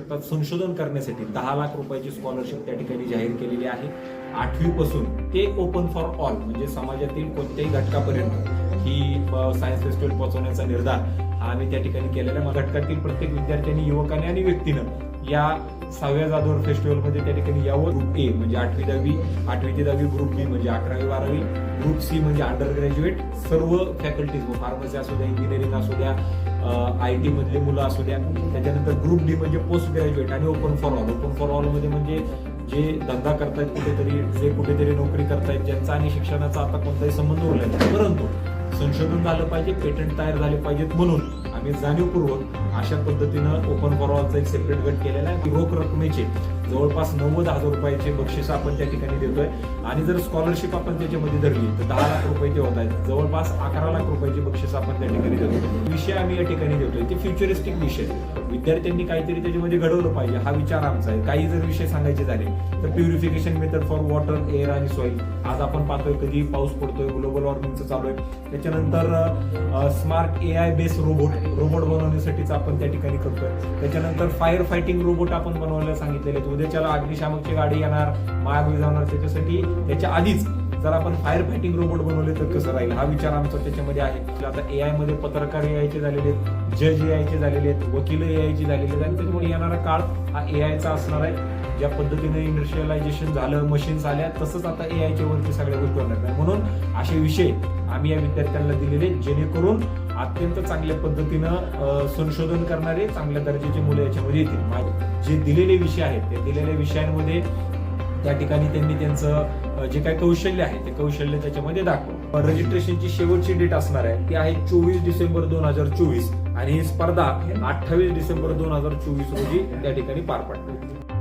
शकतात संशोधन करण्यासाठी दहा लाख रुपयाची स्कॉलरशिप त्या ठिकाणी जाहीर केलेली आहे आठवी पासून ते ओपन फॉर ऑल म्हणजे समाजातील कोणत्याही घटकापर्यंत ही सायन्स फेस्टिवल पोहोचवण्याचा निर्धार हा आम्ही त्या ठिकाणी केलेला आहे. मग घटकातील प्रत्येक विद्यार्थ्यांनी युवकाने आणि व्यक्तीनं या सहाव्या जाधवर फेस्टिवलमध्ये त्या ठिकाणी यावं. ग्रुप ए म्हणजे आठवी दहावी आठवी ते दहावी ग्रुप बी म्हणजे अकरावी बारावी. ग्रुप सी म्हणजे अंडर ग्रॅज्युएट सर्व फॅकल्टीज फार्मसी असू द्या इंजिनिअरिंग असू द्या आय टी मधले मुलं असू द्या त्याच्यानंतर ग्रुप डी म्हणजे पोस्ट ग्रॅज्युएट आणि open for all open for ऑलमध्ये म्हणजे जे धंदा करतायत कुठेतरी जे कुठेतरी नोकरी करतायत ज्यांचा आणि शिक्षणाचा आता कोणताही संबंध उरला परंतु संशोधन झालं पाहिजे पेटंट तयार झाले पाहिजेत म्हणून. आम्ही जाणीवपूर्वक अशा पद्धतीनं ओपन फॉर ऑलचा एक सेपरेट गट केलेला आहे. की रोख रकमेचे जवळपास नव्वद हजार रुपयाचे बक्षीस आपण त्या ठिकाणी देतोय. आणि जर स्कॉलरशिप आपण त्याच्यामध्ये धरली तर दहा लाख रुपये ते होत आहेत. जवळपास अकरा लाख रुपयाची बक्षीस आपण त्या ठिकाणी देतो विषय आम्ही या ठिकाणी देतोय. ते फ्युचरिस्टिक विषय विद्यार्थ्यांनी काहीतरी त्याच्यामध्ये घडवलं पाहिजे हा विचार आमचा आहे. काही जर विषय सांगायचे झाले तर purification method for water air आणि सॉइल आज आपण पाहतोय कधी पाऊस पडतोय ग्लोबल वॉर्मिंगचं चालू आहे. त्याच्यानंतर smart A I base robot robot बनवण्यासाठीच आपण त्या ठिकाणी करतोय. त्याच्यानंतर फायर फायटिंग रोबोट आपण बनवायला सांगितलेले आहेत. उद्याच्याला अग्निशामकची गाडी येणार माग जाणार त्याच्यासाठी. त्याच्या आधीच जर आपण फायर फायटिंग रोबोट बनवले तर कसं राहील? हा विचार आमचा त्याच्यामध्ये आहे. आता ए आयमध्ये पत्रकार ए आयचे झालेले आहेत जज ए आयचे झालेले आहेत वकील ए आयचे झालेले आहेत. आणि त्याच्यामुळे येणारा काळ हा ए आयचा असणार आहे. ज्या पद्धतीने इंडस्ट्रियलायझेशन झालं मशीन्स आल्या तसंच आता ए आयच्या वरती सगळ्या गोष्टी होणार म्हणून असे विषय आम्ही या विद्यार्थ्यांना दिलेले जेणेकरून अत्यंत चांगल्या पद्धतीनं संशोधन करणारे चांगल्या दर्जाचे मुलं याच्यामध्ये येतील. मा- जे दिलेले विषय आहेत त्या दिलेल्या विषयांमध्ये त्या ठिकाणी त्यांनी त्यांचं जे काही कौशल्य आहे ते कौशल्य त्याच्यामध्ये दाखवलं रजिस्ट्रेशनची शेवटची डेट असणार आहे ती आहे चोवीस डिसेंबर दोन हजार चोवीस. आणि ही स्पर्धा अठ्ठावीस डिसेंबर दोन हजार चोवीस रोजी त्या ठिकाणी पार पडते.